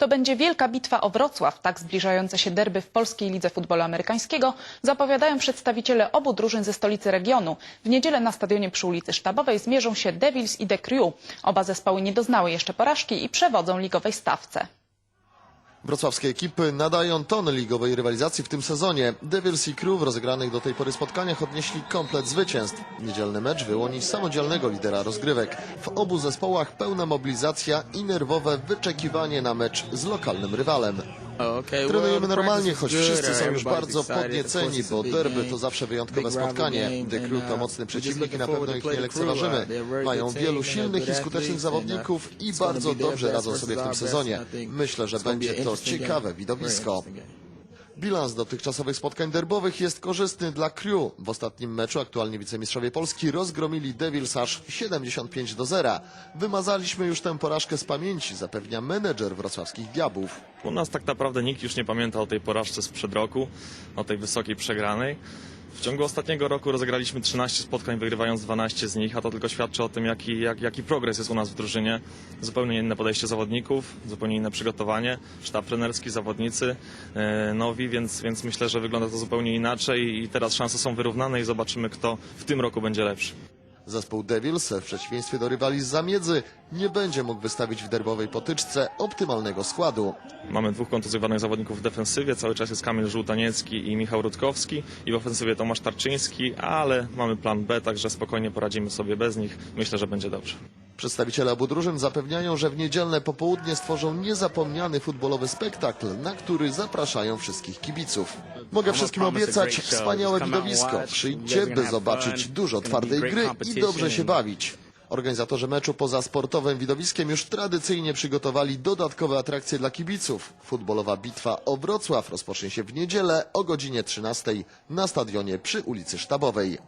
To będzie wielka bitwa o Wrocław. Tak zbliżające się derby w polskiej lidze futbolu amerykańskiego zapowiadają przedstawiciele obu drużyn ze stolicy regionu. W niedzielę na stadionie przy ulicy Sztabowej zmierzą się Devils i The Crew. Oba zespoły nie doznały jeszcze porażki i przewodzą ligowej stawce. Wrocławskie ekipy nadają ton ligowej rywalizacji w tym sezonie. Devils i Crew w rozegranych do tej pory spotkaniach odnieśli komplet zwycięstw. Niedzielny mecz wyłoni samodzielnego lidera rozgrywek. W obu zespołach pełna mobilizacja i nerwowe wyczekiwanie na mecz z lokalnym rywalem. Trenujemy normalnie, choć wszyscy są już bardzo podnieceni, bo derby to zawsze wyjątkowe spotkanie. The Crew to mocny przeciwnik i na pewno ich nie lekceważymy. Mają wielu silnych i skutecznych zawodników i bardzo dobrze radzą sobie w tym sezonie. Myślę, że będzie to ciekawe widowisko. Bilans dotychczasowych spotkań derbowych jest korzystny dla Crew. W ostatnim meczu aktualnie wicemistrzowie Polski rozgromili Devils aż 75 do 0. Wymazaliśmy już tę porażkę z pamięci, zapewnia menedżer wrocławskich Diabłów. U nas tak naprawdę nikt już nie pamięta o tej porażce sprzed roku, o tej wysokiej przegranej. W ciągu ostatniego roku rozegraliśmy 13 spotkań, wygrywając 12 z nich, a to tylko świadczy o tym, jaki, jak, jaki progres jest u nas w drużynie. Zupełnie inne podejście zawodników, zupełnie inne przygotowanie, sztab trenerski, zawodnicy e, nowi, więc, więc myślę, że wygląda to zupełnie inaczej i teraz szanse są wyrównane i zobaczymy, kto w tym roku będzie lepszy. Zespół Devils, w przeciwieństwie do rywali z zamiedzy, nie będzie mógł wystawić w derbowej potyczce optymalnego składu. Mamy dwóch kontuzjowanych zawodników w defensywie, cały czas jest Kamil Żółtaniecki i Michał Rutkowski i w ofensywie Tomasz Tarczyński, ale mamy plan B, także spokojnie poradzimy sobie bez nich. Myślę, że będzie dobrze. Przedstawiciele obu drużyn zapewniają, że w niedzielne popołudnie stworzą niezapomniany futbolowy spektakl, na który zapraszają wszystkich kibiców. Mogę wszystkim obiecać wspaniałe widowisko. Przyjdźcie, by zobaczyć dużo twardej gry i dobrze się bawić. Organizatorzy meczu poza sportowym widowiskiem już tradycyjnie przygotowali dodatkowe atrakcje dla kibiców. Futbolowa bitwa o Wrocław rozpocznie się w niedzielę o godzinie 13 na stadionie przy ulicy Sztabowej.